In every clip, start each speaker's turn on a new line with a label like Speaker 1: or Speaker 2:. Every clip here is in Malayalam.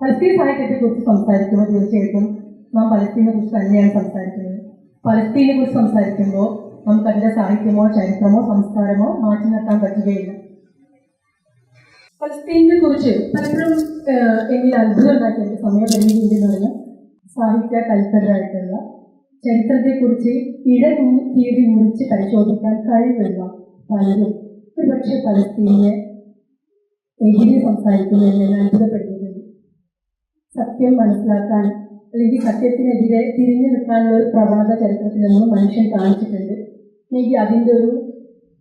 Speaker 1: പലസ്തീൻ സാഹിത്യത്തെക്കുറിച്ച് സംസാരിക്കുമ്പോൾ തീർച്ചയായിട്ടും നാം പലസ്തീനെ കുറിച്ച് തന്നെയാണ് സംസാരിക്കുന്നത്. പലസ്തീനെ കുറിച്ച് സംസാരിക്കുമ്പോൾ നമുക്ക് അതിന്റെ സാഹിത്യമോ ചരിത്രമോ സംസ്കാരമോ മാറ്റി നിർത്താൻ പറ്റുകയില്ല. പലസ്തീനെ കുറിച്ച് പലപ്പോഴും എന്നിൽ അത്ഭുതം ഉണ്ടാക്കിയ സമയപരിമിതി എന്ന് പറഞ്ഞാൽ സാഹിത്യ കൽപ്പരായിട്ടുള്ള ചരിത്രത്തെക്കുറിച്ച് ഇടം കീറി മുറിച്ച് പരിശോധിക്കാൻ കഴിവുള്ള പലരും. ഒരുപക്ഷെ പലസ്തീനെ എതിരെ സംസാരിക്കുന്നതിൽ ഞാൻ അത്ഭുതപ്പെടുത്തിയിട്ടുണ്ട് സത്യം മനസ്സിലാക്കാൻ അല്ലെങ്കിൽ സത്യത്തിനെതിരെ തിരിഞ്ഞു നിൽക്കാനുള്ള ഒരു പ്രവണത ചരിത്രത്തിൽ നമ്മൾ മനുഷ്യൻ കാണിച്ചിട്ടുണ്ട്. എനിക്ക് അതിന്റെ ഒരു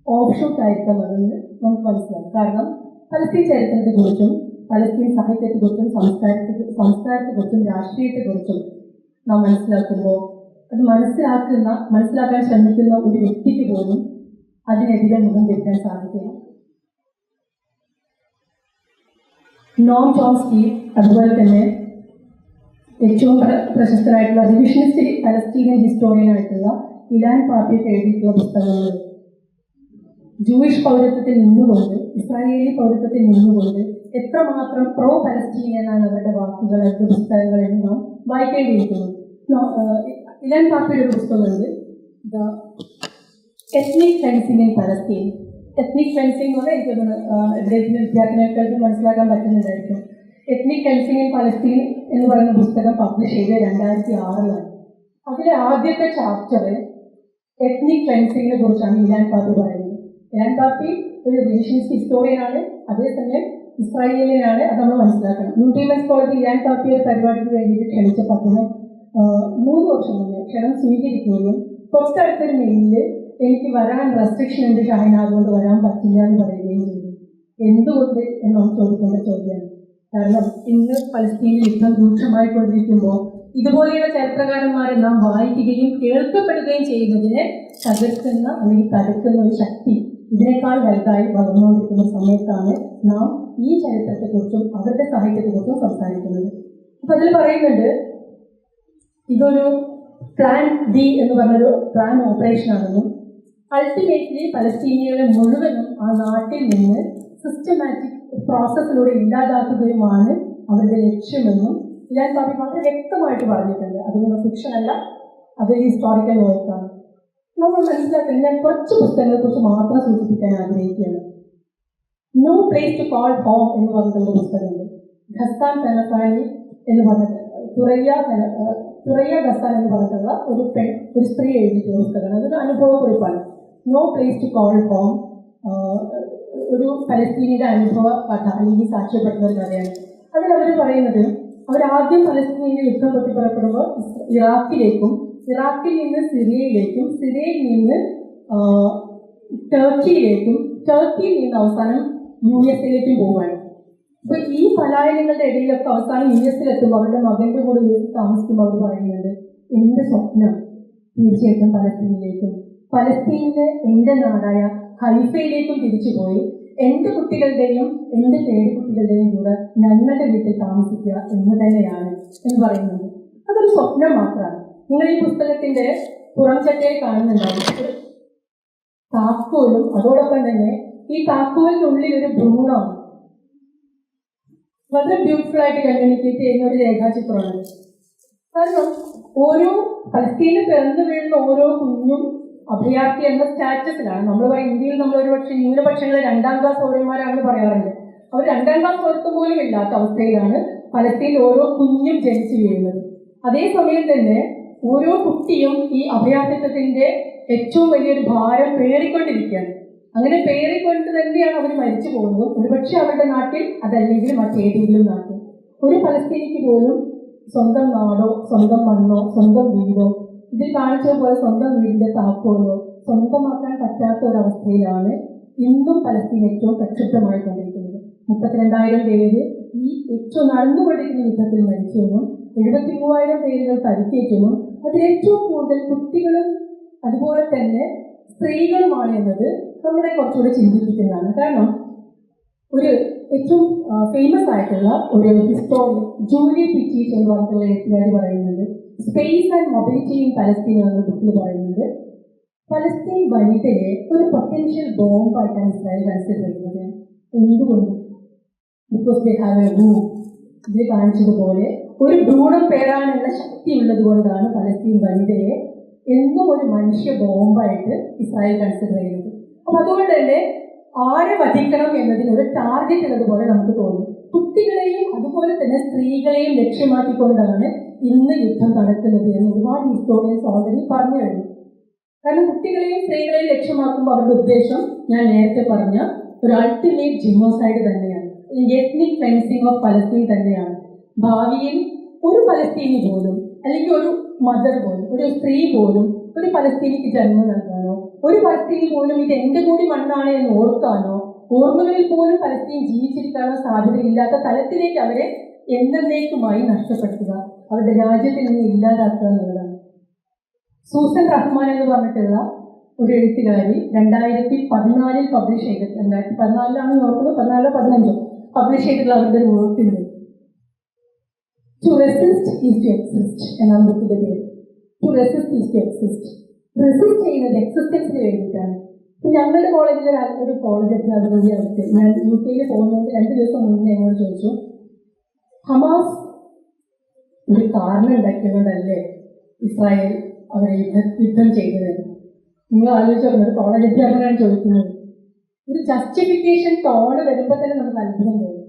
Speaker 1: ഓപ്ഷോട്ട് ആയിരിക്കും അതെന്ന് നമുക്ക് മനസ്സിലാക്കാം. കാരണം പലസ്തീൻ ചരിത്രത്തെക്കുറിച്ചും പലസ്തീൻ സാഹിത്യത്തെക്കുറിച്ചും സംസ്കാരത്തെ സംസ്കാരത്തെക്കുറിച്ചും രാഷ്ട്രീയത്തെക്കുറിച്ചും നാം മനസ്സിലാക്കുമ്പോൾ അത് മനസ്സിലാക്കുന്ന മനസ്സിലാക്കാൻ ശ്രമിക്കുന്ന ഒരു വ്യക്തിക്ക് പോലും അതിനെതിരെ മുഖം വെക്കാൻ സാധിക്കില്ല. നോം ചോംസ്കി അതുപോലെ തന്നെ ഏറ്റവും പ്ര- പ്രശസ്തരായിട്ടുള്ള റിവിഷനിസ്റ്റ് പലസ്തീനിയൻ ഹിസ്റ്റോറിയൻ ആയിട്ടുള്ള ഇലാൻ പാപ്പിയൊക്കെ എഴുതിയിട്ടുള്ള പുസ്തകങ്ങൾ. ജൂയിഷ് പൗരത്വത്തിൽ നിന്നുകൊണ്ട് ഇസ്രായേലി പൗരത്വത്തിൽ നിന്നുകൊണ്ട് എത്രമാത്രം പ്രോ പലസ്തീൻ ആണ് അവരുടെ വാക്കുകൾ അവരുടെ പുസ്തകങ്ങളിൽ നാം വായിക്കേണ്ടിയിരിക്കുന്നു. നോ- ആഹ് ഇലാൻ പാപ്പിയുടെ പുസ്തകമുണ്ട്. The ethnic fencing in Palestine ethnic fencing എന്ന് പറഞ്ഞാൽ എനിക്കൊന്ന് എവിടെയെങ്കിലും വിദ്യാർത്ഥികൾക്ക് മനസ്സിലാക്കാൻ പറ്റുന്നുണ്ടായിരിക്കും എത്നിക് ഫെൻസിങ് ഇൻ പലസ്തീൻ എന്ന് പറയുന്ന പുസ്തകം പബ്ലിഷ് ചെയ്ത് രണ്ടായിരത്തി ആറിലാണ് അതിലെ ആദ്യത്തെ ചാപ്റ്റർ എത്നിക് ക്ലൻസിങ്ങിനെ കുറിച്ചാണ് ഇലാൻ പാപ്പി പറയുന്നത്. ഇലാൻ പാപ്പി ഒരു റിലീഷ്യൻസ് ഹിസ്റ്റോറിയനാണ് അതേസമയം ഇസ്രായേലിനാണ് അത് നമ്മൾ മനസ്സിലാക്കണം. യൂട്യൂബേഴ്സ് കോളേജ് ഇലാൻ പാപ്പിയെ പരിപാടിക്ക് വേണ്ടിയിട്ട് ക്ഷണിച്ചപ്പോൾ അദ്ദേഹം മൂന്ന് വർഷം മുന്നേ ക്ഷണം സ്വീകരിക്കുകയും തൊട്ടടുത്തൊരു മെയിലിൽ എനിക്ക് വരാൻ റെസ്ട്രിക്ഷൻ ഉണ്ട് ഷാഹിന വരാൻ പറ്റില്ല എന്ന് പറയുകയും ചെയ്തു. എന്തുകൊണ്ട് എന്ന് നമുക്ക് ചോദിക്കേണ്ട ചോദ്യമാണ്. കാരണം ഇന്ന് പലസ്തീനിൽ യുദ്ധം രൂക്ഷമായിക്കൊണ്ടിരിക്കുമ്പോൾ ഇതുപോലെയുള്ള ചരിത്രകാരന്മാരെ നാം വായിക്കുകയും കേൾക്കപ്പെടുകയും ചെയ്യുന്നതിനെ തകർക്കുന്ന അല്ലെങ്കിൽ തകർക്കുന്ന ഒരു ശക്തി ഇതിനേക്കാൾ വലുതായി വളർന്നുകൊണ്ടിരിക്കുന്ന സമയത്താണ് നാം ഈ ചരിത്രത്തെക്കുറിച്ചും അവരുടെ സാഹിത്യത്തെക്കുറിച്ചും സംസാരിക്കുന്നത്. അപ്പൊ അതിൽ പറയുന്നുണ്ട് ഇതൊരു പ്ലാൻ ഡി എന്ന് പറഞ്ഞൊരു പ്ലാൻ ഓപ്പറേഷൻ ആണെന്നും അൾട്ടിമേറ്റ്ലി പലസ്തീനികളെ മുഴുവനും ആ നാട്ടിൽ നിന്ന് സിസ്റ്റമാറ്റിക് പ്രോസസ്സിലൂടെ ഇല്ലാതാക്കുകയുമാണ് അവരുടെ ലക്ഷ്യമെന്നും ഇലാൻ ബാബി വളരെ വ്യക്തമായിട്ട് പറഞ്ഞിട്ടുണ്ട്. അതൊന്നും ഫിക്ഷൻ അല്ല അത് ഹിസ്റ്റോറിക്കൽ വർക്കാണ് നമ്മൾ മനസ്സിലാക്കുന്നത് ഞാൻ കുറച്ച് പുസ്തകങ്ങളെ കുറിച്ച് മാത്രം സൂചിപ്പിക്കാൻ ആഗ്രഹിക്കുകയാണ്. No place to call home എന്ന് പറഞ്ഞിട്ടുള്ള പുസ്തകമുണ്ട്. ഖസ്താൻ തലസാനി എന്ന് പറഞ്ഞിട്ട് തുറയ്യ തുറയ്യ ഖസ്താൻ എന്ന് പറഞ്ഞിട്ടുള്ള ഒരു പെൺ ഒരു സ്ത്രീ എഴുതിയിട്ടുള്ള പുസ്തകമാണ്. അതൊരു അനുഭവ കുറിപ്പാണ് no place to call home ഒരു ഫലസ്തീനിയുടെ അനുഭവ കഥ അല്ലെങ്കിൽ സാക്ഷ്യപ്പെടുന്ന ഒരു കഥയാണ്. അതിൽ അവർ പറയുന്നത് അവരാദ്യം പലസ്തീനിൽ യുദ്ധം പൊട്ടിപ്പുറപ്പെടുമ്പോൾ പുറപ്പെടുമ്പോൾ ഇറാഖിലേക്കും ഇറാഖിൽ നിന്ന് സിറിയയിലേക്കും സിറിയയിൽ നിന്ന് ടർക്കിയിലേക്കും ടർക്കിയിൽ നിന്ന് അവസാനം യു എസ് എയിലേക്കും പോവുകയാണ്. അപ്പൊ ഈ പലായനങ്ങളുടെ ഇടയിലൊക്കെ അവസാനം യു എസിലെത്തുമ്പോൾ അവരുടെ മകന്റെ കൂടെ യു എസ് താമസിക്കുമ്പോൾ അവർ പറയുന്നുണ്ട് എന്റെ സ്വപ്നം തീർച്ചയായിട്ടും പലസ്തീനിലേക്കും പലസ്തീനിലെ എന്റെ നാടായ ഹൈഫയിലേക്കും തിരിച്ചുപോയി. എന്റെ കുട്ടികളുടെയും എന്റെ പേരക്കുട്ടികളുടെയും കൂടെ ഞങ്ങളുടെ വീട്ടിൽ താമസിക്കുക എന്ന് തന്നെയാണ് എന്ന് പറയുന്നത്. അതൊരു സ്വപ്നം മാത്രമാണ്. നിങ്ങൾ ഈ പുസ്തകത്തിന്റെ പുറംചട്ടയെ കാണുന്നുണ്ടാവും. താക്കോലും അതോടൊപ്പം തന്നെ ഈ താക്കോലിനുള്ളിൽ ഒരു ഭ്രൂണമാണ് വളരെ ബ്യൂട്ടിഫുൾ ആയിട്ട് കമ്മ്യൂണിക്കേറ്റ് ചെയ്യുന്ന ഒരു രേഖാചിത്രമാണ്. കാരണം ഓരോ പലസ്തീനിൽ പിറന്നു വീഴുന്ന ഓരോ കുഞ്ഞും അഭയാർത്ഥി എന്ന സ്റ്റാറ്റസിലാണ്. നമ്മൾ ഇന്ത്യയിൽ നമ്മൾ ഒരു പക്ഷേ ന്യൂനപക്ഷങ്ങൾ രണ്ടാം ക്ലാസ് പൗരന്മാരാണെന്ന് പറയാറുണ്ട്. അവർ രണ്ടാം ക്ലാസ് പൗരത്വം പോലും ഇല്ലാത്ത അവസ്ഥയിലാണ് ഫലത്തിൽ ഓരോ കുഞ്ഞും ജനിച്ചു വീഴുന്നത്. അതേസമയം തന്നെ ഓരോ കുട്ടിയും ഈ അഭയാർത്ഥിത്വത്തിന്റെ ഏറ്റവും വലിയൊരു ഭാരം പേറിക്കൊണ്ടിരിക്കുകയാണ്. അങ്ങനെ പേറിക്കൊണ്ട് തന്നെയാണ് അവർ മരിച്ചു പോകുന്നത്. ഒരുപക്ഷെ അവരുടെ നാട്ടിൽ അതല്ലെങ്കിൽ മറ്റേതെങ്കിലും നാട്ടിൽ. ഒരു ഫലസ്തീനിക്ക് പോലും സ്വന്തം നാടോ സ്വന്തം മണ്ണോ സ്വന്തം വീടോ ഇതിൽ കാണിച്ചതുപോലെ സ്വന്തം വീടിന്റെ താക്കോലോ സ്വന്തമാക്കാൻ പറ്റാത്ത ഒരവസ്ഥയിലാണ് ഇന്നും പലസ്തീൻ ഏറ്റവും പ്രക്ഷുബ്ധമായി കൊണ്ടിരിക്കുന്നത്. മുപ്പത്തിരണ്ടായിരം പേര് ഈ ഏറ്റവും നടന്നുകൊണ്ടിരിക്കുന്ന യുദ്ധത്തിൽ മരിച്ചെന്നും എഴുപത്തി മൂവായിരം പേരുകൾ പരിക്കേറ്റെന്നും അതിൽ ഏറ്റവും കൂടുതൽ കുട്ടികളും അതുപോലെ തന്നെ സ്ത്രീകളുമാണ് എന്നത് നമ്മളെ കുറച്ചുകൂടി ചിന്തിപ്പിക്കുന്നതാണ്. കാരണം ഒരു ഏറ്റവും ഫേമസ് ആയിട്ടുള്ള ഒരു ഹിസ്റ്റോറിയൻ ജൂലി പിറ്റീറ്റ് എന്ന് പറഞ്ഞിട്ടുള്ള എഴുത്തുകാരി പറയുന്നുണ്ട്. Space and mobility in Palestine എന്ന ബുക്കിൽ പറയുന്നത്. പലസ്തീൻ വനിതയെ ഒരു പൊട്ടൻഷ്യൽ ബോംബായിട്ടാണ് ഇസ്രായേൽ മനസ്സിലാക്കുന്നത്. എന്തുകൊണ്ട്? Because they have a room ഇതിൽ കാണിച്ചതുപോലെ ഒരു ഭ്രൂണം പേരാനുള്ള ശക്തി കൊണ്ടാണ് പലസ്തീൻ വനിതയെ എന്നും ഒരു മനുഷ്യ ബോംബായിട്ട് ഇസ്രായേൽ കൺസിഡർ ചെയ്യുന്നത്. അപ്പൊ അതുകൊണ്ട് തന്നെ ആരെ വധിക്കണം എന്നതിന് ഒരു ടാർഗറ്റ് ഉള്ളതുപോലെ നമുക്ക് തോന്നും. കുട്ടികളെയും അതുപോലെ തന്നെ സ്ത്രീകളെയും ലക്ഷ്യമാക്കിക്കൊണ്ടാണ് ഇന്ന് യുദ്ധം നടക്കുന്നത് എന്ന് ഒരുപാട് ഹിസ്റ്റോറിയൻസ് ഓൾറെഡി പറഞ്ഞു കഴിഞ്ഞു. കാരണം കുട്ടികളെയും സ്ത്രീകളെയും ലക്ഷ്യമാക്കുമ്പോൾ അവരുടെ ഉദ്ദേശം ഞാൻ നേരത്തെ പറഞ്ഞ ഒരു അൾട്ടിമേറ്റ് ജിനോസൈഡ് തന്നെയാണ്. എത്നിക് ഫെൻസിങ് ഓഫ് പലസ്തീൻ തന്നെയാണ്. ഭാവിയിൽ ഒരു പലസ്തീനി പോലും അല്ലെങ്കിൽ ഒരു മദർ പോലും ഒരു സ്ത്രീ പോലും ഒരു പലസ്തീനിക്ക് ജന്മം നൽകാനോ ഒരു പലസ്തീനി പോലും ഇത് എന്റെ കൂടി മണ്ണാണ് എന്ന് ഓർക്കാനോ ഓർമ്മകളിൽ പോലും പലസ്തീൻ ജീവിച്ചിരിക്കാനോ സാധ്യതയില്ലാത്ത തലത്തിലേക്ക് അവരെ എന്നേക്കുമായി നഷ്ടപ്പെടുത്തുക. അവരുടെ രാജ്യത്തിൽ നിന്ന് ഇല്ലാതാക്കുക എന്നുള്ളതാണ്. സൂസൻ റഹ്മാൻ എന്ന് പറഞ്ഞിട്ടുള്ള ഒരു എഴുത്തുകാരി രണ്ടായിരത്തി പതിനാലിൽ പബ്ലിഷ് ചെയ്ത രണ്ടായിരത്തി പതിനാലിലാണ് നോക്കുന്നത് പതിനാലോ പതിനഞ്ചോ പബ്ലിഷ് ചെയ്തിട്ടുള്ള അവരുടെ ഒരു വർക്കുണ്ട് to resist is to exist എന്നാണ് ബുക്കിന്റെ പേര്. To resist is to exist resist ചെയ്യുന്നത് എക്സിസ്റ്റൻസിന് വേണ്ടിയിട്ടാണ്. ഞങ്ങളുടെ കോളേജിലെ ഒരു കോളേജ് അധ്യാപകരുടെ അടുത്ത് ഞാൻ യു കെയിൽ പോകുന്നതിന് രണ്ട് ദിവസം മുന്നേ എന്നോട് ചോദിച്ചു ഹമാസ് ഒരു കാരണം ഉണ്ടാക്കിയതുകൊണ്ടല്ലേ ഇസ്രായേൽ അവരെ യുദ്ധ ചെയ്തത്? നിങ്ങൾ ആലോചിച്ചു ഒരു കോളേജ് അധ്യാപകനാണ് ചോദിക്കുന്നത്. ഒരു ജസ്റ്റിഫിക്കേഷൻ തോടെ വരുമ്പോൾ തന്നെ നമുക്ക് അത്ഭുതം തോന്നും.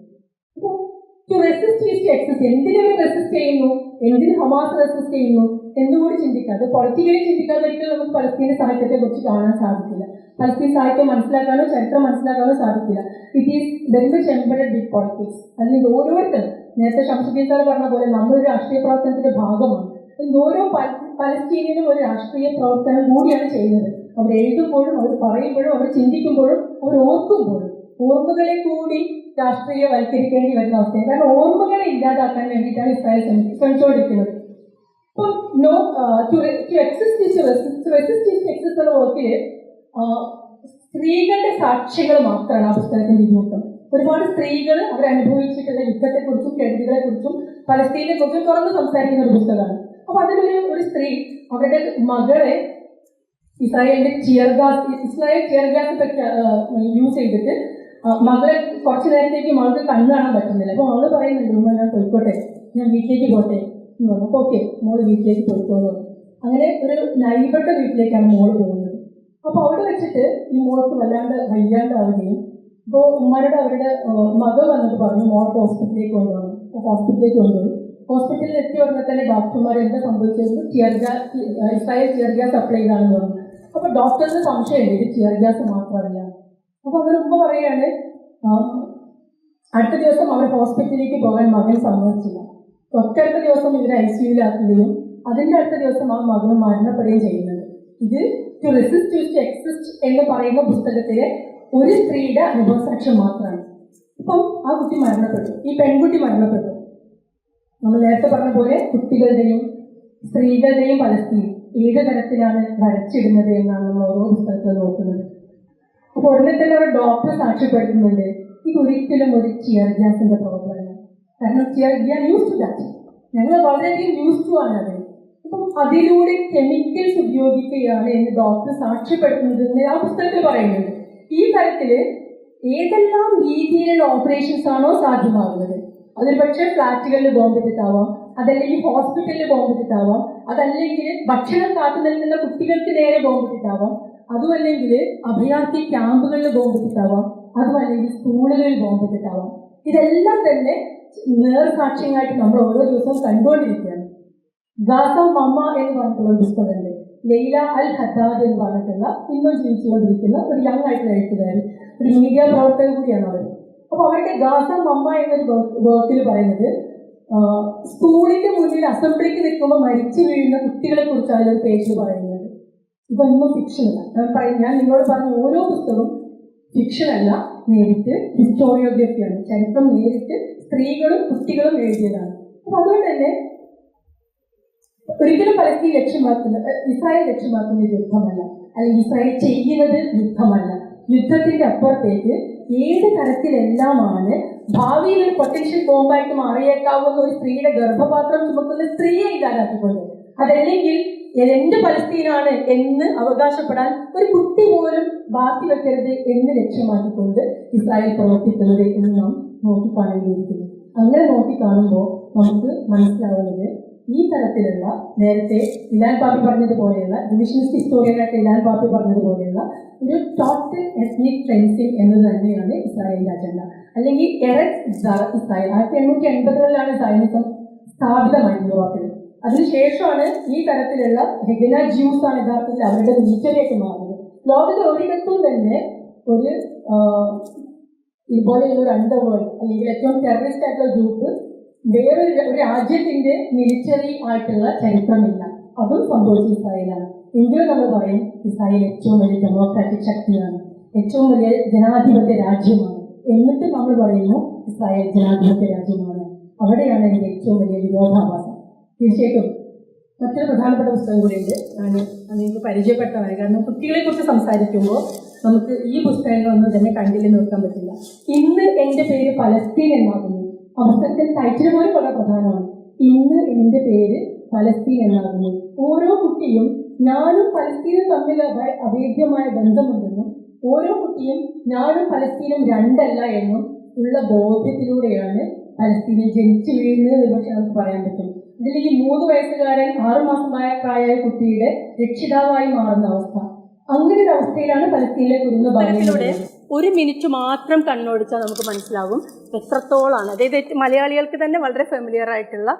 Speaker 1: ടു റെസിസ്റ്റ് ചെയ്യുന്നു? എന്തിന് ഹമാസ് റെസിസ്റ്റ് ചെയ്യുന്നു? എന്നുകൂടി ചിന്തിക്കാതെ പൊളിറ്റിക്കലി ചിന്തിക്കാതെ ഒരിക്കലും നമുക്ക് പലസ്തീന സാഹിത്യത്തെ കുറിച്ച് കാണാൻ സാധിക്കില്ല. പലസ്തീൻ സാഹിത്യം മനസ്സിലാക്കാനോ ചരിത്രം മനസ്സിലാക്കാനോ സാധിക്കില്ല. It is very jumbled big politics അല്ലെങ്കിൽ ഓരോരുത്തരും നേരത്തെ ഷംസുദ്ദീൻ സാർ പറഞ്ഞ പോലെ നമ്മളൊരു രാഷ്ട്രീയ പ്രവർത്തനത്തിന്റെ ഭാഗമാണ്. ഓരോ പലസ്തീനിലും ഒരു രാഷ്ട്രീയ പ്രവർത്തനം കൂടിയാണ് ചെയ്യുന്നത്. അവർ എഴുതുമ്പോഴും അവർ പറയുമ്പോഴും അവർ ചിന്തിക്കുമ്പോഴും അവർ ഓർക്കുമ്പോഴും. ഓർമ്മകളെ കൂടി രാഷ്ട്രീയവൽക്കരിക്കേണ്ടി വരുന്ന അവസ്ഥയാണ്. കാരണം ഓർമ്മകളെ ഇല്ലാതാക്കാൻ വേണ്ടിയിട്ടാണ് ഇസ്രായേൽ ശ്രമി- ശ്രമിച്ചുകൊണ്ടിരിക്കുന്നത്. ഇപ്പം നോ എക്സിസ്റ്റ് സ്ത്രീകളുടെ സാക്ഷികൾ മാത്രമാണ് ആ പുസ്തകത്തിന്റെ ഇതിനർത്ഥം ഒരുപാട് സ്ത്രീകൾ അവർ അനുഭവിച്ചിട്ടുള്ള യുദ്ധത്തെക്കുറിച്ചും കെടുതികളെ കുറിച്ചും പലസ്തീനെ കുറിച്ചും തുറന്ന് സംസാരിക്കുന്ന ഒരു പുസ്തകമാണ്. അപ്പൊ അതിലൊരു ഒരു സ്ത്രീ അവരുടെ മകളെ ഇസ്രായേലിന്റെ tear gas Israel tear gas use ചെയ്തിട്ട് മകളെ കുറച്ചു നേരത്തേക്ക് മകൾക്ക് കണ്ണു കാണാൻ പറ്റുന്നില്ല. അപ്പൊ അവൾ പറയുന്നുണ്ട് ഉമ്മ ഞാൻ പോയിക്കോട്ടെ. ഞാൻ വീട്ടിലേക്ക് പോട്ടെ. എന്ന് പറഞ്ഞു. ഓക്കെ മോൾ വീട്ടിലേക്ക് പോയിക്കോന്നു അങ്ങനെ ഒരു നൈബറുടെ വീട്ടിലേക്കാണ് മോൾ പോകുന്നത്. അപ്പൊ അവിടെ വെച്ചിട്ട് ഈ മോൾക്ക് വല്ലാണ്ട് വയ്യാണ്ടാവുകയും അപ്പോൾ ഉമ്മയുടെ അവരുടെ മകൾ വന്നിട്ട് പറഞ്ഞു മോൾ ഹോസ്പിറ്റലിലേക്ക് കൊണ്ടുപോകണം. ഹോസ്പിറ്റലിലേക്ക് കൊണ്ടുപോയി. ഹോസ്പിറ്റലിൽ എത്തി ഉടനെ തന്നെ ഡോക്ടർമാർ എന്താ സംഭവിച്ചത് tear gas Israel gas apply ചെയ്താണെന്ന് പറഞ്ഞു. അപ്പോൾ ഡോക്ടറിന് സംശയമുണ്ട് ഇത് ടിയർ ഗ്യാസ് മാത്രമല്ല. അപ്പോൾ അവർ ഉമ്മ പറയാണ് ആ, അടുത്ത ദിവസം അവർ ഹോസ്പിറ്റലിലേക്ക് പോകാൻ മകൻ സമ്മതിച്ചില്ല. തൊട്ടടുത്ത ദിവസം ഇവർ ഐ സിയുലാക്കുകയും അതിന്റെ അടുത്ത ദിവസം ആ മകൻ മരണപ്പെടുകയും ചെയ്യുന്നത്. ഇത് ടു റെസിസ്റ്റ് ടു എക്സിസ്റ്റ് എന്ന് പറയുന്ന പുസ്തകത്തിലെ ഒരു സ്ത്രീയുടെ അനുഭവസാക്ഷ്യം മാത്രമാണ്. അപ്പം ആ കുട്ടി മരണപ്പെട്ടു. ഈ പെൺകുട്ടി മരണപ്പെട്ടു. നമ്മൾ നേരത്തെ പറഞ്ഞ പോലെ കുട്ടികളുടെയും സ്ത്രീകളുടെയും പലസ്തീൻ ഏത് തരത്തിലാണ് വരച്ചിടുന്നത് എന്നാണ് നമ്മൾ ഓരോ പുസ്തകത്തിൽ നോക്കുന്നത്. അപ്പോൾ ഉടനെ തന്നെ അവർ ഡോക്ടർ സാക്ഷ്യപ്പെടുത്തുന്നുണ്ട്. ഇതൊരിക്കലും ഒരു ചിയർ ഗ്യാസിന്റെ പ്രോബ്ലമല്ല കാരണം tear gas use to that ഞങ്ങൾ വളരെയധികം യൂസ് ടു ആണ് അത്. അപ്പം അതിലൂടെ കെമിക്കൽസ് ഉപയോഗിക്കുകയാണ് എന്ന് ഡോക്ടർ സാക്ഷ്യപ്പെടുത്തുന്നത് ആ പുസ്തകത്തിൽ പറയുന്നുണ്ട്. ഈ തരത്തിൽ ഏതെല്ലാം രീതിയിലുള്ള ഓപ്പറേഷൻസ് ആണോ സാധ്യമാകുന്നത്? അതൊരു പക്ഷേ ഫ്ലാറ്റുകളിൽ ബോംബെടുത്താവാം അതല്ലെങ്കിൽ ഹോസ്പിറ്റലിൽ ബോംബെടുത്താവാം അതല്ലെങ്കിൽ ഭക്ഷണം കാത്തു നിൽക്കുന്ന കുട്ടികൾക്ക് നേരെ ബോംബിട്ടിട്ടാവാം അതുമല്ലെങ്കിൽ അഭയാർത്ഥി ക്യാമ്പുകളിൽ ബോംബിട്ടിട്ടാവാം അതുമല്ലെങ്കിൽ സ്കൂളുകളിൽ ബോംബെടുത്താവാം ഇതെല്ലാം തന്നെ നേർസാക്ഷ്യങ്ങളായിട്ട് നമ്മൾ ഓരോ ദിവസവും കണ്ടുകൊണ്ടിരിക്കുകയാണ്. ഗാസ മമ്മ എന്ന് പറഞ്ഞിട്ടുള്ള പുസ്തകമുണ്ട് ലൈല അൽ ഹദ്ദാദ് എന്ന് പറഞ്ഞിട്ടുള്ള ഇന്നും ജീവിച്ചുകൊണ്ടിരിക്കുന്ന ഒരു യങ് ആയിട്ടുള്ള എഴുത്തുകാരി. ഒരു മീഡിയ പ്രവർത്തക കൂടിയാണ് അവർ അപ്പൊ അവരുടെ ഗാസ മമ്മ എന്നൊരു വർക്കിൽ പറയുന്നത് സ്കൂളിന്റെ മുന്നിൽ അസംബ്ലിക്ക് നിൽക്കുമ്പോൾ മരിച്ചു വീഴുന്ന കുട്ടികളെ കുറിച്ചാണ് ഒരു പേജിൽ പറയുന്നത്. ഇതൊന്നും ഫിക്ഷനല്ല ഞാൻ പറയും ഞാൻ നിങ്ങളോട് പറഞ്ഞ ഓരോ പുസ്തകവും ഫിക്ഷൻ അല്ല. നേരിട്ട് ഹിസ്റ്റോറിയോഗ്രഫിയാണ് ചരിത്രം നേരിട്ട് സ്ത്രീകളും കുട്ടികളും എഴുതിയതാണ്. അപ്പൊ അതുകൊണ്ട് തന്നെ ഒരിക്കലും പലസ്തീൻ ലക്ഷ്യമാക്കുന്ന ഇസ്രായേൽ ലക്ഷ്യമാക്കുന്ന യുദ്ധമല്ല. അല്ലെങ്കിൽ ഇസ്രായേൽ ചെയ്യുന്നത് യുദ്ധമല്ല. യുദ്ധത്തിന്റെ അപ്പുറത്തേക്ക് ഏത് തരത്തിലെല്ലാമാണ് ഭാവിയിൽ ഒരു പൊട്ടൻഷ്യൽ ബോംബായിട്ട് മാറിയേക്കാവുന്ന ഒരു സ്ത്രീയുടെ ഗർഭപാത്രം ചുമക്കുന്ന സ്ത്രീയെ ഇല്ലാതാക്കിക്കൊണ്ട്? അതല്ലെങ്കിൽ എന്റെ പലസ്തീനാണ് എന്ന് അവകാശപ്പെടാൻ ഒരു കുട്ടി പോലും ബാക്കി വെക്കരുത് എന്ന് ലക്ഷ്യമാക്കിക്കൊണ്ട് ഇസ്രായേൽ പ്രവർത്തിക്കുന്നത് എന്ന് നാം നോക്കി പറയേണ്ടിയിരിക്കുന്നു അങ്ങനെ നോക്കി കാണുമ്പോൾ നമുക്ക് മനസ്സിലാവുന്നത് ഈ തരത്തിലുള്ള നേരത്തെ ഇലാൻ പാപ്പി പറഞ്ഞതുപോലെയുള്ള ഡിവിഷൻസ് ഹിസ്റ്റോറിയനായിട്ട് ഇലാൻ പാപ്പി പറഞ്ഞതുപോലെയുള്ള ഒരു ടോട്ടൽ എത്നിക് ക്ലെൻസിങ് എന്നത് തന്നെയാണ് ഇസ്രായേലിന്റെ അജണ്ട അല്ലെങ്കിൽ എറക്സ് ഇസ്രായേൽ. ആയിരത്തി എണ്ണൂറ്റി എൺപതുകളിലാണ് സൈനിസം സ്ഥാപിതമായി യൂറോപ്പിൽ. അതിനുശേഷമാണ് ഈ തരത്തിലുള്ള ഹെഗന ജ്യൂസ് ആണ് യഥാർത്ഥത്തിൽ അവരുടെ നീച്ചലേക്ക് മാറുന്നത്. ലോകത്തിൽ ഒരിടത്തും തന്നെ ഒരു ഇതുപോലെയുള്ള ഒരു അണ്ടർവേൾഡ് അല്ലെങ്കിൽ ഏറ്റവും ടെററിസ്റ്റ് ആയിട്ടുള്ള ഗ്രൂപ്പ് ഒരു രാജ്യത്തിന്റെ മിലിറ്ററി ആയിട്ടുള്ള ചരിത്രമില്ല. അതും സംഭവിച്ച ഇസ്രായേലാണ്. ഇന്ത്യ നമ്മൾ പറയും ഇസ്രായേൽ ഏറ്റവും വലിയ ഡെമോക്രാറ്റിക് ശക്തിയാണ്. ഏറ്റവും വലിയ ജനാധിപത്യ രാജ്യമാണ്. എന്നിട്ട് നമ്മൾ പറയുന്നു ഇസ്രായേൽ ജനാധിപത്യ രാജ്യമാണ്. അവിടെയാണ് എന്റെ ഏറ്റവും വലിയ വിരോധാഭാസം. തീർച്ചയായിട്ടും മറ്റൊരു പ്രധാനപ്പെട്ട പുസ്തകം കൂടിയുണ്ട്. ഞാൻ നിങ്ങൾക്ക് പരിചയപ്പെട്ടതാണ്. കാരണം കുട്ടികളെ കുറിച്ച് സംസാരിക്കുമ്പോൾ നമുക്ക് ഈ പുസ്തകങ്ങളൊന്നും തന്നെ കണ്ടില്ലെന്ന് നോക്കാൻ പറ്റില്ല. ഇന്ന് എന്റെ പേര് പലസ്തീൻ എന്നാകുന്നു. ആ പുസ്തകത്തിൽ ടൈറ്റിൽ പോലും വളരെ പ്രധാനമാണ്. ഇന്ന് എന്റെ പേര് ഫലസ്തീൻ എന്നാകുന്നു. ഓരോ കുട്ടിയും ഞാനും പലസ്തീനും തമ്മിൽ അഭ- അഭേദ്യമായ ബന്ധമുണ്ടെന്നും ഓരോ കുട്ടിയും ഞാനും പലസ്തീനും രണ്ടല്ല എന്നും ഉള്ള ബോധ്യത്തിലൂടെയാണ് പലസ്തീനിൽ ജനിച്ചു വീഴുന്നത് പക്ഷെ നമുക്ക് പറയാൻ പറ്റും. ഇതിൽ ഈ മൂന്ന് വയസ്സുകാരൻ ആറുമാസമായ പ്രായമായ കുട്ടിയുടെ രക്ഷിതാവായി മാറുന്ന അവസ്ഥ. അങ്ങനെ ഒരു അവസ്ഥയിലാണ് പലസ്തീനിലെ കുരുന്ന്
Speaker 2: പുസ്തകത്തിലൂടെ ഒരു മിനിറ്റ് മാത്രം കണ്ണോടിച്ചാൽ നമുക്ക് മനസ്സിലാകും എത്രത്തോളമാണ് അതായത് മലയാളികൾക്ക് തന്നെ വളരെ ഫെമിലിയർ ആയിട്ടുള്ള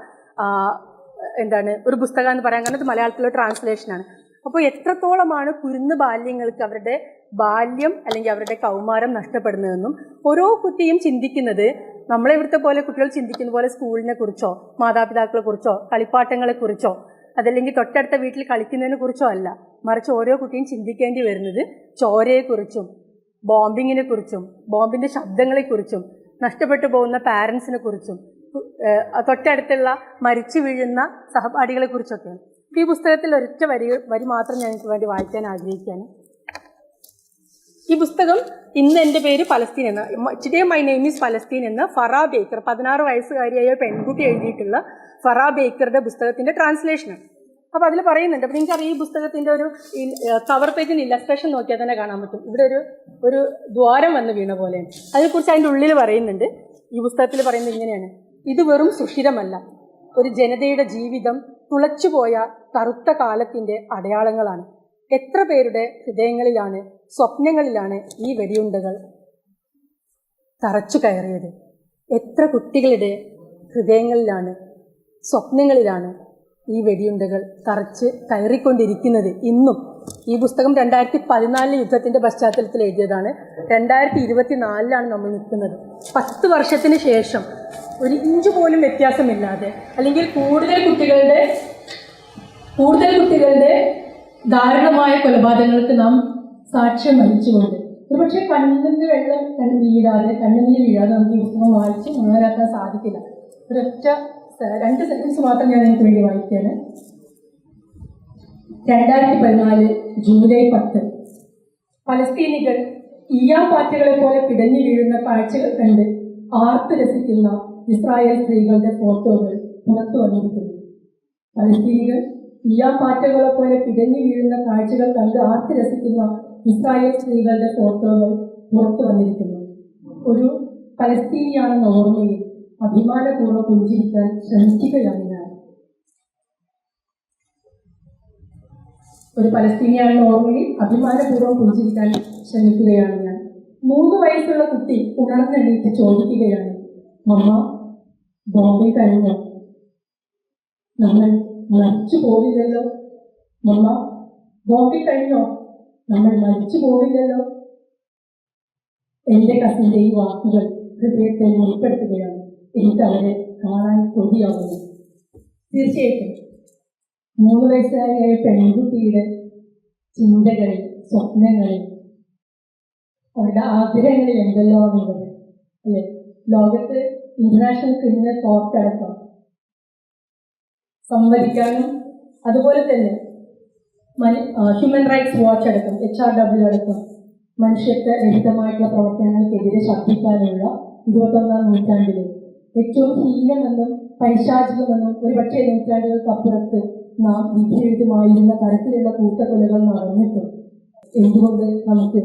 Speaker 2: എന്താണ് ഒരു പുസ്തകം എന്ന് പറയാൻ കാരണം മലയാളത്തിലെ ട്രാൻസ്ലേഷനാണ് അപ്പോൾ എത്രത്തോളമാണ് കുരുന്ന് ബാല്യങ്ങൾക്ക് അവരുടെ ബാല്യം അല്ലെങ്കിൽ അവരുടെ കൗമാരം നഷ്ടപ്പെടുന്നതെന്നും ഓരോ കുട്ടിയും ചിന്തിക്കുന്നത് നമ്മളെ ഇവിടുത്തെ പോലെ കുട്ടികൾ ചിന്തിക്കുന്ന പോലെ സ്കൂളിനെ കുറിച്ചോ മാതാപിതാക്കളെ കുറിച്ചോ കളിപ്പാട്ടങ്ങളെ കുറിച്ചോ അതല്ലെങ്കിൽ തൊട്ടടുത്ത വീട്ടിൽ കളിക്കുന്നതിനെ കുറിച്ചോ അല്ല. മറിച്ച് ഓരോ കുട്ടിയും ചിന്തിക്കേണ്ടി വരുന്നത് ചോരയെക്കുറിച്ചും ബോംബിങ്ങിനെ കുറിച്ചും ബോംബിന്റെ ശബ്ദങ്ങളെക്കുറിച്ചും നഷ്ടപ്പെട്ടു പോകുന്ന പാരൻസിനെ കുറിച്ചും തൊട്ടടുത്തുള്ള മരിച്ചു വീഴുന്ന സഹപാഠികളെ കുറിച്ചൊക്കെ. ഈ പുസ്തകത്തിൽ ഒരൊറ്റ വരി വരി മാത്രം ഞങ്ങൾക്ക് വേണ്ടി വായിക്കാൻ ആഗ്രഹിക്കുകയാണ്. ഈ പുസ്തകം ഇന്ന് എന്റെ പേര് ഫലസ്തീൻ എന്ന് ടുഡേ മൈ നെയിം ഈസ് ഫലസ്തീൻ എന്ന് ഫറാ ബേക്കർ പതിനാറ് വയസ്സുകാരിയായ പെൺകുട്ടി എഴുതിയിട്ടുള്ള ഫറാ ബേക്കറുടെ പുസ്തകത്തിന്റെ ട്രാൻസ്ലേഷനാണ് അപ്പോൾ അതിൽ പറയുന്നുണ്ട്. അപ്പോൾ നിങ്ങൾക്ക് ഈ പുസ്തകത്തിന്റെ ഒരു കവർ പേജിന്റെ ഇല്ലസ്ട്രേഷൻ നോക്കിയാൽ തന്നെ കാണാൻ പറ്റും. ഇവിടെ ഒരു ഒരു ദ്വാരം വന്ന് വീണ പോലെയാണ് അതിനെക്കുറിച്ച് അതിന്റെ ഉള്ളിൽ പറയുന്നുണ്ട്. ഈ പുസ്തകത്തിൽ പറയുന്നത് ഇങ്ങനെയാണ്. ഇത് വെറും സുഷിരമല്ല. ഒരു ജനതയുടെ ജീവിതം തുളച്ചുപോയ കറുത്ത കാലത്തിന്റെ അടയാളങ്ങളാണ്. എത്ര പേരുടെ ഹൃദയങ്ങളിലാണ് സ്വപ്നങ്ങളിലാണ് ഈ വെടിയുണ്ടകൾ തറച്ചു കയറിയത്? എത്ര കുട്ടികളുടെ ഹൃദയങ്ങളിലാണ് സ്വപ്നങ്ങളിലാണ് ഈ വെടിയുണ്ടകൾ തറച്ച് കയറിക്കൊണ്ടിരിക്കുന്നത് ഇന്നും. ഈ പുസ്തകം രണ്ടായിരത്തി പതിനാലിലെ യുദ്ധത്തിന്റെ പശ്ചാത്തലത്തിൽ എഴുതിയതാണ്. രണ്ടായിരത്തി ഇരുപത്തിനാലിലാണ് നമ്മൾ നിൽക്കുന്നത്. പത്ത് വർഷത്തിന് ശേഷം ഒരു ഇഞ്ച് പോലും വ്യത്യാസമില്ലാതെ അല്ലെങ്കിൽ കൂടുതൽ കുട്ടികളുടെ കൂടുതൽ കുട്ടികളുടെ ദാരുണമായ കൊലപാതകങ്ങൾക്ക് നാം സാക്ഷ്യം വഹിച്ചുകൊണ്ട് ഒരുപക്ഷെ കണ്ണിന് വെള്ളം കണ്ണ് വീഴാതെ കണ്ണിൽ വീഴാതെ നമുക്ക് ഈ പുസ്തകം വായിച്ച് മുഴുവനാക്കാൻ സാധിക്കില്ല. ഒരൊറ്റ രണ്ട് സെക്കൻഡ്സ് മാത്രം ഞാൻ എനിക്ക് വേണ്ടി വായിക്കുകയാണ്. രണ്ടായിരത്തി പതിനാല് ജൂലൈ പത്ത്. പലസ്തീനികൾ ഇയാ പാറ്റകളെ പോലെ പിടഞ്ഞു വീഴുന്ന കാഴ്ചകൾ കണ്ട് ആർത്ത് രസിക്കുന്ന ഇസ്രായേൽ സ്ത്രീകളുടെ ഫോട്ടോകൾ പുറത്തു വന്നിരിക്കുന്നു. പലസ്തീനികൾ ഇയാപ്പാറ്റകളെ പോലെ പിടഞ്ഞു വീഴുന്ന കാഴ്ചകൾ കണ്ട് ആർത്ത് രസിക്കുന്ന ഇസ്രായേൽ സ്ത്രീകളുടെ ഫോട്ടോകൾ പുറത്തു വന്നിരിക്കുന്നു. ഒരു പലസ്തീനിയാണെന്ന ഓർമ്മയിൽ അഭിമാനപൂർവം പുഞ്ചിരിക്കാൻ ശ്രമിക്കുകയാണ് ഞാൻ. ഒരു പലസ്തീനിയാണെന്ന ഓർമ്മയിൽ അഭിമാനപൂർവം പുഞ്ചിരിക്കാൻ ശ്രമിക്കുകയാണ് ഞാൻ. മൂന്ന് വയസ്സുള്ള കുട്ടി ഉണർന്നെണീറ്റ് ചോദിക്കുകയാണ് മമ്മ ബോംബെ കഴിഞ്ഞോ? നമ്മൾ മരിച്ചു പോവില്ലല്ലോ. മമ്മ ബോംബെ കഴിഞ്ഞോ? നമ്മൾ മരിച്ചു പോവില്ലല്ലോ. എന്റെ കസിന്റെ ഈ വാക്കുകൾ ഹൃദയത്തെ മുറിപ്പെടുത്തുകയാണ്. എനിക്ക് അവരെ കാണാൻ കൊതിയാവുന്നു തീർച്ചയായിട്ടും. മൂന്ന് വയസ്സുകാരിയായ പെൺകുട്ടിയുടെ ചിന്തകളിൽ സ്വപ്നങ്ങളിൽ അവരുടെ ആഗ്രഹങ്ങളിൽ എന്തെല്ലോ ആണുള്ളത് അല്ലെ? ലോകത്ത് ഇന്റർനാഷണൽ ക്രിമിനൽ കോർട്ട് അടക്കം. സംവദിക്കാനും അതുപോലെ തന്നെ ഹ്യൂമൻ റൈറ്റ്സ് വാച്ച് അടക്കം എച്ച് ആർ ഡബ്ല്യു അടക്കം മനുഷ്യത്വ രഹിതമായിട്ടുള്ള പ്രവർത്തനങ്ങൾക്കെതിരെ ശബ്ദിക്കാനുള്ള ഇരുപത്തൊന്നാം നൂറ്റാണ്ടിലെ ഏറ്റവും ഹീനമെന്നും പൈശാചികമെന്നും ഒരുപക്ഷെ നൂറ്റാണ്ടുകൾക്കപ്പുറത്ത് നാം വിധി എഴുതുമായിരുന്ന തരത്തിലുള്ള കൂട്ടക്കൊലകൾ നടന്നിട്ടും എന്തുകൊണ്ട് നമുക്ക്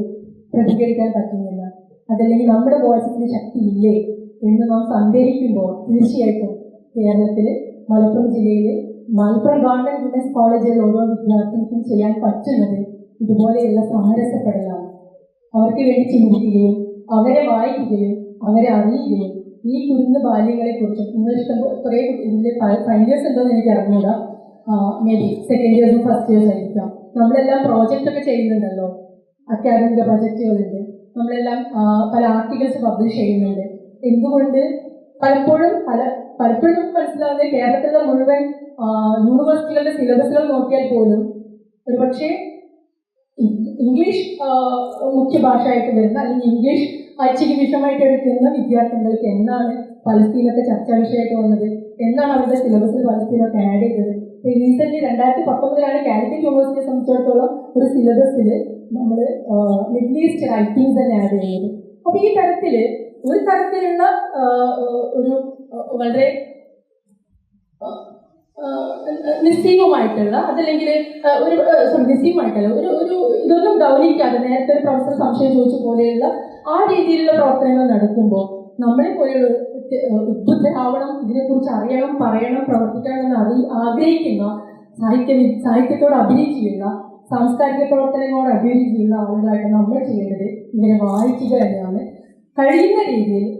Speaker 2: പ്രതികരിക്കാൻ പറ്റുന്നില്ല? അതല്ലെങ്കിൽ നമ്മുടെ വോയിസസിന് ശക്തിയില്ലേ
Speaker 1: എന്ന് നാം സന്ദേഹിക്കുമ്പോൾ തീർച്ചയായിട്ടും കേരളത്തിൽ മലപ്പുറം ജില്ലയിൽ മലപ്പുറം ഗവൺമെന്റ് വിമൻസ് കോളേജിൽ ഓരോ വിദ്യാർത്ഥികൾക്കും ചെയ്യാൻ പറ്റുന്നത് ഇതുപോലെയുള്ള സമരസപ്പെടലാണ്. അവർക്ക് വേണ്ടി ചിന്തിക്കുകയും അവരെ വായിക്കുകയും അവരെ അറിയുകയും ഈ കുരുന്ന ബാല്യങ്ങളെ കുറിച്ചും നിങ്ങൾ ഇഷ്ടം കുറേ ഇതിന്റെ ഫൈവ് ഇയേഴ്സ് ഉണ്ടോയെന്ന് എനിക്ക് അറിഞ്ഞൂടാ. മേ ബി സെക്കൻഡ് ഇയേഴ്സും ഫസ്റ്റ് ഇയേഴ്സ് ആയിരിക്കാം. നമ്മളെല്ലാം പ്രോജക്റ്റ് ഒക്കെ ചെയ്യുന്നുണ്ടല്ലോ. അക്കാദമിക പ്രൊജക്റ്റുകളുണ്ട് നമ്മളെല്ലാം പല ആർട്ടിക്കിൾസ് പബ്ലിഷ് ചെയ്യുന്നുണ്ട്. എന്തുകൊണ്ട്? പലപ്പോഴും പല പലപ്പോഴും മനസ്സിലാവുന്നത് കേരളത്തിലെ മുഴുവൻ യൂണിവേഴ്സിറ്റികളുടെ സിലബസുകൾ നോക്കിയാൽ പോലും ഒരുപക്ഷെ ഇംഗ്ലീഷ് മുഖ്യ ഭാഷയായിട്ട് വരുന്ന അല്ലെങ്കിൽ ഇംഗ്ലീഷ് ഐച്ഛിക വിഷയമായിട്ട് എടുക്കുന്ന വിദ്യാർത്ഥികൾക്ക് എന്നാണ് പലസ്തീനൊക്കെ ചർച്ചാ വിഷയമായിട്ട് വന്നത്? എന്നാണ് അവരുടെ സിലബസിൽ പലസ്തീനൊക്കെ ആഡ് ചെയ്തത്? റീസെന്റ് രണ്ടായിരത്തി പത്തൊമ്പതിലാണ് കാലിക്കറ്റ് യൂണിവേഴ്സിറ്റിയെ സംബന്ധിച്ചിടത്തോളം ഒരു സിലബസിൽ നമ്മൾ മിഡിൽ ഈസ്റ്റ് റൈറ്റിംഗ്സ് തന്നെ ആഡ് ചെയ്യുന്നത് അപ്പൊ ഈ തരത്തിൽ ഒരു തരത്തിലുള്ള ഒരു വളരെ നിസ്സീമമായിട്ടുള്ള അതല്ലെങ്കിൽ ഒരു നിസ്സീമായിട്ടുള്ള ഒരു ഒരു ഇതൊന്നും ഗൗനിക്കാതെ നേരത്തെ ഒരു പ്രൊഫസർ സംശയം ചോദിച്ച പോലെയുള്ള ആ രീതിയിലുള്ള പ്രവർത്തനങ്ങൾ നടക്കുമ്പോൾ നമ്മളെ പോയി ഉദ്ബുദ്ധരാവണം ഇതിനെക്കുറിച്ച് അറിയണം പറയണം പ്രവർത്തിക്കണം എന്ന് അറി ആഗ്രഹിക്കുന്ന സാഹിത്യ സാഹിത്യത്തോട് അഭിനയിച്ചിരുന്ന സാംസ്കാരിക പ്രവർത്തനങ്ങളോട് അഭിനയിച്ചിരുന്ന ആളുകളായിട്ട് നമ്മൾ ചെയ്യേണ്ടത് ഇങ്ങനെ വായിക്കുക എന്നാണ് കഴിയുന്ന രീതിയിൽ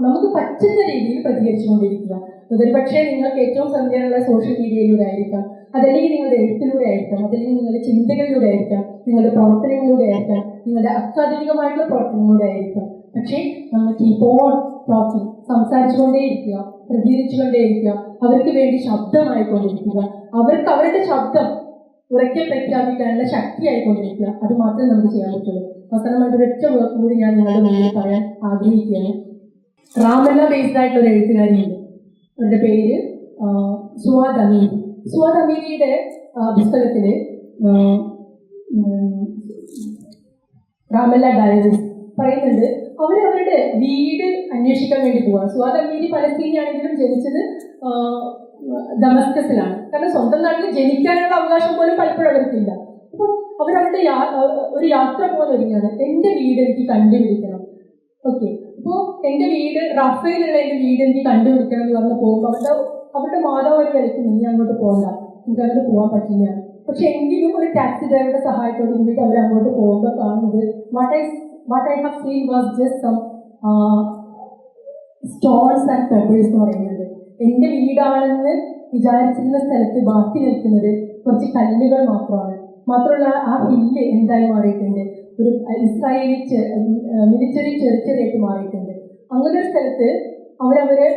Speaker 1: നമുക്ക് പറ്റുന്ന രീതിയിൽ പ്രതികരിച്ചുകൊണ്ടിരിക്കുക. അതൊരു പക്ഷേ നിങ്ങൾക്ക് ഏറ്റവും സംഖ്യയുള്ള സോഷ്യൽ മീഡിയയിലൂടെ ആയിരിക്കാം. അതല്ലെങ്കിൽ നിങ്ങളുടെ എഴുത്തിലൂടെ ആയിരിക്കാം. അതല്ലെങ്കിൽ നിങ്ങളുടെ ചിന്തകളിലൂടെ ആയിരിക്കാം. നിങ്ങളുടെ പ്രവർത്തനങ്ങളിലൂടെ ആയിരിക്കാം. നിങ്ങളുടെ അക്കാദമികമായിട്ടുള്ള പ്രവർത്തനങ്ങളിലൂടെ ആയിരിക്കും പക്ഷേ നമ്മൾ കീപ്പ് ഓൺ ടോക്കിംഗ് സംസാരിച്ചുകൊണ്ടേയിരിക്കുക പ്രതികരിച്ചുകൊണ്ടേയിരിക്കുക അവർക്ക് വേണ്ടി ശബ്ദമായിക്കൊണ്ടിരിക്കുക അവർക്ക് അവരുടെ ശബ്ദം ഉറക്കെ പ്രഖ്യാപിക്കാനുള്ള ശക്തിയായിക്കൊണ്ടിരിക്കുക അത് മാത്രമേ നമുക്ക് ചെയ്യാൻ പറ്റുള്ളൂ. അവസാനമായിട്ട് ഒരൊറ്റ വർക്ക് കൂടി ഞാൻ നിങ്ങളുടെ മുന്നിൽ പറയാൻ ആഗ്രഹിക്കുകയാണ്. റാമല്ല ബേസ്ഡ് ആയിട്ടുള്ള ഒരു എഴുത്തുകാരിയുണ്ട്. അവരുടെ പേര് സുവാദ് അമീരി സുവാദ് അമീനിയുടെ ആ, പുസ്തകത്തിൽ ഡയറി പറയുന്നുണ്ട്. അവർ അവരുടെ വീട് അന്വേഷിക്കാൻ വേണ്ടി പോവാണ് സോ അമീരി പലസ്തീനി ആണെങ്കിലും ജനിച്ചത് ദമസ്കസിലാണ്. കാരണം സ്വന്തം നാട്ടിൽ ജനിക്കാനുള്ള അവകാശം പോലും പലപ്പോഴും അവർക്കില്ല. അപ്പോൾ അവരവരുടെ യാ- ഒരു യാത്ര പോലെ ഒരുങ്ങാണ്. എന്റെ വീട് എനിക്ക് കണ്ടുപിടിക്കണം. ഓക്കെ. അപ്പോൾ എന്റെ വീട് റഫേലുള്ള എന്റെ വീട് എനിക്ക് കണ്ടുപിടിക്കണം എന്ന് പറഞ്ഞ് പോകുമ്പോൾ അവരുടെ അവരുടെ മാതാവ് വിലക്ക് നീ അങ്ങോട്ട് പോകണ്ട എനിക്ക് അങ്ങോട്ട് പോകാൻ പറ്റില്ല. പക്ഷെ എങ്കിലും ഒരു ടാക്സി ഡ്രൈവറുടെ സഹായത്തോട് കൂടിയിട്ട് അവർ അങ്ങോട്ട് പോകുമ്പോൾ കാണുന്നത് what I what I have seen was just some stones and pebbles എന്ന് പറയുന്നത്. എന്റെ വീടാണെന്ന് വിചാരിച്ചിരുന്ന സ്ഥലത്ത് ബാക്കി നിൽക്കുന്നത് കുറച്ച് കല്ലുകൾ മാത്രമാണ്. മാത്രമല്ല ആ ഹില്ല് എന്തായി മാറിയിട്ടുണ്ട്? ഒരു ഇസ്രായേലി മിലിറ്ററി ചെറിച്ചതായിട്ട് മാറിയിട്ടുണ്ട്. അങ്ങനെ ഒരു സ്ഥലത്ത് അവരവരെ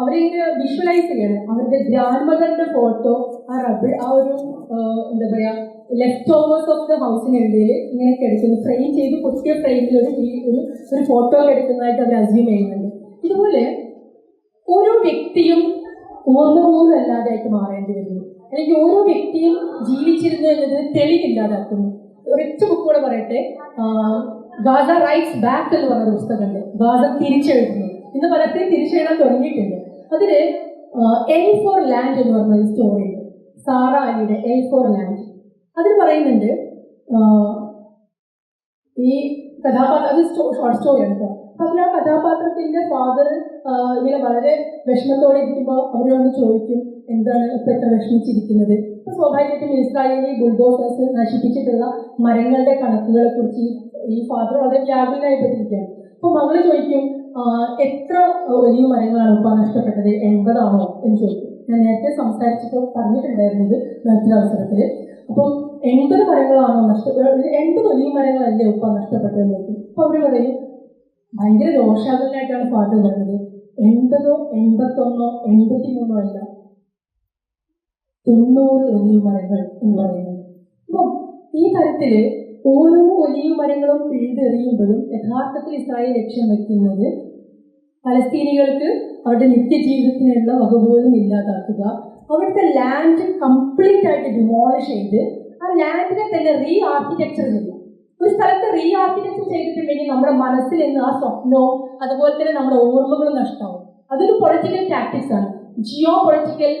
Speaker 1: അവരിങ്ങനെ വിഷ്വലൈസ് ചെയ്യണം. അവരുടെ ഗ്രാൻഡ് മദറിന്റെ ഫോട്ടോ ആ റബിൾ ആ ഒരു എന്താ പറയാ ലെഫ്റ്റ് ഓവേഴ്സ് ഓഫ് ദ ഹൗസിനിടയിൽ ഇങ്ങനെ കിടക്കുന്നു. ഫ്രെയിം ചെയ്ത് പുതിയ ഫ്രെയിമിൽ ഒരു ഒരു ഒരു ഫോട്ടോ എടുക്കുന്നതായിട്ട് അവർ അസ്യൂം ചെയ്യുന്നുണ്ട്. ഇതുപോലെ ഓരോ വ്യക്തിയും ഓർമ്മ പോലും അല്ലാതായിട്ട് മാറേണ്ടി വരുന്നു. അല്ലെങ്കിൽ ഓരോ വ്യക്തിയും ജീവിച്ചിരുന്നു എന്നത് തെളിവില്ലാതാക്കുന്നു ഒരൊറ്റ ബുക്ക് കൂടെ പറയട്ടെ. ഗാസ റൈറ്റ്സ് ബാക്ക് എന്ന് പറഞ്ഞ പുസ്തകമുണ്ട്. ഗാസ തിരിച്ചെഴുതുന്നു. ഇന്ന് പലപ്പോഴും തിരിച്ചെഴുതാൻ തുടങ്ങിയിട്ടുണ്ട്. അതിൽ എൽ ഫോർ ലാൻഡ് എന്ന് പറഞ്ഞ ഒരു സ്റ്റോറി സാറ അലിയുടെ എൽ ഫോർ ലാൻഡ് അതിൽ പറയുന്നുണ്ട് ഈ കഥാപാത്രം അത് ഷോർട്ട് സ്റ്റോറിയാണ് കേട്ടോ അതിൽ ആ കഥാപാത്രത്തിന്റെ ഫാദർ ഇങ്ങനെ വളരെ വിഷമത്തോടെ ഇരിക്കുമ്പോൾ അവരോട് ചോദിക്കും എന്താണ് ഇപ്പൊ എത്ര വിഷമിച്ചിരിക്കുന്നത്? ഇപ്പം സ്വാഭാവികമായിട്ടും ഇസ്രായേലി ബുൾഡോസേഴ്സ് നശിപ്പിച്ചിട്ടുള്ള മരങ്ങളുടെ കണക്കുകളെ കുറിച്ച് ഈ- ഫാദർ വളരെ വ്യാകുലനായിപ്പെട്ടിരിക്കുകയാണ് അപ്പൊ മകൾ ചോദിക്കും എത്ര വലിയ മരങ്ങളാണ് ഇപ്പൊ നഷ്ടപ്പെട്ടത്? എൺപതാണോ എന്ന് ചോദിക്കും. ഞാൻ നേരത്തെ സംസാരിച്ചപ്പോൾ പറഞ്ഞിട്ടുണ്ടായിരുന്നത് മറ്റൊരു അവസരത്തിൽ. അപ്പം എൺപത് മരങ്ങളാണോ നഷ്ടപ്പെട്ടത് എൺപത് വലിയ മരങ്ങളല്ലേ ഇപ്പൊ നഷ്ടപ്പെട്ടതെന്ന് ചോദിക്കും. അപ്പൊ അവർ പറയും ഭയങ്കര രോഷാകുലനായിട്ടാണ് പാട്ട് പറഞ്ഞത് എൺപതോ എൺപത്തൊന്നോ എൺപത്തി മൂന്നോ അല്ല. തൊണ്ണൂറ് വലിയ മരങ്ങൾ എന്ന് പറയുന്നത്. അപ്പം ഈ തരത്തിൽ ഓരോ വലിയ മരങ്ങളും പിഴുതെറിയുമ്പോഴും യഥാർത്ഥത്തിൽ ഇസ്രായേൽ ലക്ഷ്യം വെക്കുന്നത് പലസ്തീനികൾക്ക് അവരുടെ നിത്യജീവിതത്തിനുള്ള വക പോലും ഇല്ലാതാക്കുക. അവിടുത്തെ ലാൻഡ് കംപ്ലീറ്റ് ആയിട്ട് ഡിമോളിഷ് ചെയ്ത് ആ ലാൻഡിനെ തന്നെ റീ ആർക്കിടെക്ചർ ചെയ്യുക ഒരു സ്ഥലത്ത് റീ ആർക്കിടെക്ചർ ചെയ്തിട്ടുണ്ടെങ്കിൽ നമ്മുടെ മനസ്സിൽ നിന്ന് ആ സ്വപ്നവും അതുപോലെ തന്നെ നമ്മുടെ ഓർമ്മകളും നഷ്ടമാവും അതൊരു പൊളിറ്റിക്കൽ ടാക്ടിക്സ് ആണ്. ജിയോ പൊളിറ്റിക്കൽ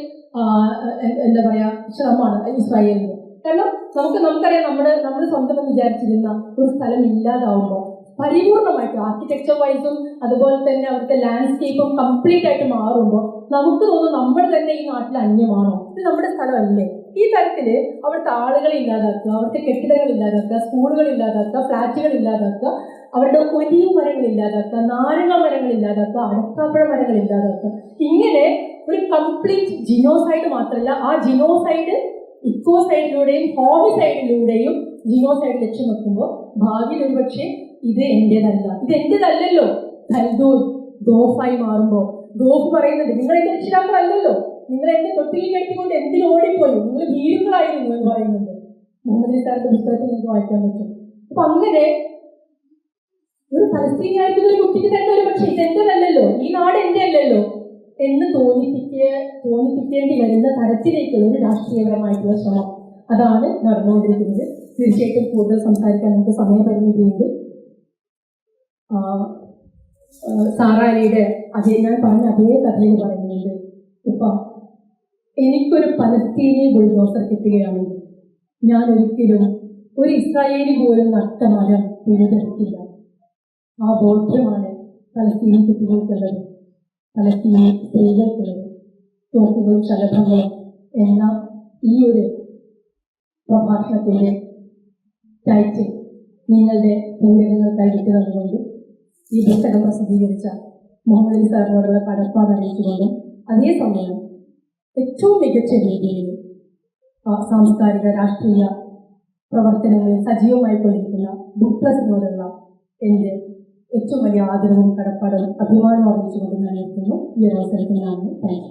Speaker 1: എന്താ പറയാ ശ്രമമാണ് ഇസ്രായേലിന്. കാരണം നമുക്ക് നമുക്കറിയാം നമ്മുടെ നമ്മൾ സ്വന്തം വിചാരിച്ചിരുന്ന ഒരു സ്ഥലം ഇല്ലാതാവുമ്പോൾ പരിപൂർണമായിട്ട് ആർക്കിടെക്ചർ വൈസും അതുപോലെ തന്നെ അവിടുത്തെ ലാൻഡ്സ്കേപ്പും കംപ്ലീറ്റ് ആയിട്ട് മാറുമ്പോൾ നമുക്ക് തോന്നും നമ്മൾ തന്നെ ഈ നാട്ടിൽ അന്യമാണോ? ഇത് നമ്മുടെ സ്ഥലമല്ലേ? ഈ തരത്തിൽ അവിടുത്തെ ആളുകൾ ഇല്ലാതാക്കുക അവിടുത്തെ കെട്ടിടങ്ങൾ ഇല്ലാതാക്കുക സ്കൂളുകൾ ഇല്ലാതാക്കുക ഫ്ലാറ്റുകൾ ഇല്ലാതാക്കുക അവരുടെ കൊലിയ മരങ്ങൾ ഇല്ലാതാക്കുക നാരങ്ങ മരങ്ങൾ ഇല്ലാതാക്കുക അടക്കാപ്പഴ മരങ്ങൾ ഇല്ലാതാക്കുക. ഇങ്ങനെ ഒരു കംപ്ലീറ്റ് ജിനോസൈഡ് മാത്രമല്ല ആ ജിനോസൈഡ് ഇക്കോസൈഡിലൂടെയും ഹോമിസൈഡിലൂടെയും ജിനോസൈഡ് ലക്ഷ്യം വെക്കുമ്പോൾ ഭാവിയിൽ ഒരുപക്ഷെ ഇത് എന്റേതല്ല. ഇത് എന്റേതല്ലല്ലോ. ഖൽദൂർ ദോഫായി മാറുമ്പോൾ ദോഫ് പറയുന്നത് നിങ്ങൾ എന്റെ രക്ഷിതാക്കളല്ലല്ലോ. നിങ്ങൾ എന്റെ തൊട്ടിയിൽ കെട്ടിക്കൊണ്ട് എന്തിനു ഓടിപ്പോയി? നിങ്ങൾ ഭീരുക്കളായിരുന്നു എന്ന് പറയുന്നുണ്ട്. മുഹമ്മദ് ഇസ്ലാമിന്റെ പുസ്തകത്തിൽ നിങ്ങൾക്ക് വായിക്കാൻ പറ്റും. അപ്പൊ അങ്ങനെ ഒരു ഫലസ്തീനിയായിട്ടുള്ള ഒരു കുട്ടിക്ക് തന്നെ ഒരു പക്ഷേ ഇതെന്റേതല്ലല്ലോ ഈ നാട് എന്റെ അല്ലല്ലോ എന്ന് തോന്നിപ്പിക്ക തോന്നിപ്പിക്കേണ്ടി വരുന്ന തരത്തിലേക്കുള്ള ഒരു രാഷ്ട്രീയപരമായിട്ടുള്ള ശ്രമം. അതാണ് നടന്നുകൊണ്ടിരിക്കുന്നത്. തീർച്ചയായിട്ടും കൂടുതൽ സംസാരിക്കാൻ നമുക്ക് സമയപരിമിതിയുണ്ട് സാറാലിയുടെ അതേ ഞാൻ പറഞ്ഞ അതേ കഥയിൽ പറയുന്നുണ്ട്. ഇപ്പൊ എനിക്കൊരു പലസ്തീനി ബുൾഡോസർ കിട്ടുകയാണെങ്കിൽ ഞാൻ ഒരിക്കലും ഒരു ഇസ്രായേലി പോലും നട്ട മരം ആ ബോധ്യമാണ് പലസ്തീനി കുട്ടികൾക്കുള്ളത് പലസ്തീനി സ്ത്രീകൾക്കുള്ളത്. തോക്കുകളും ശലഭങ്ങളും എന്ന ഈ ഒരു പ്രഭാഷണത്തിന്റെ ടൈറ്റിൽ നിങ്ങളുടെ പൂരകങ്ങൾക്കായി വിട്ടു തന്നുകൊണ്ട് ഈ പുസ്തകം പ്രസിദ്ധീകരിച്ച മുഹമ്മദ് അലി സാറിനോടുള്ള കടപ്പാട് അറിയിച്ചുകൊണ്ടും അതേസമയം ഏറ്റവും മികച്ച രീതിയിൽ സാംസ്കാരിക രാഷ്ട്രീയ പ്രവർത്തനങ്ങളിൽ സജീവമായി കൊണ്ടിരിക്കുന്ന ബുക്ക് പ്രസിനോടുള്ള എന്റെ ഏറ്റവും വലിയ ആദരവും കടപ്പാടും അഭിമാനവും അറിയിച്ചുകൊണ്ട് ഞാൻ നിർത്തുന്നു. ഈ ഒരു അവസരത്തിൽ നന്ദി. താങ്ക്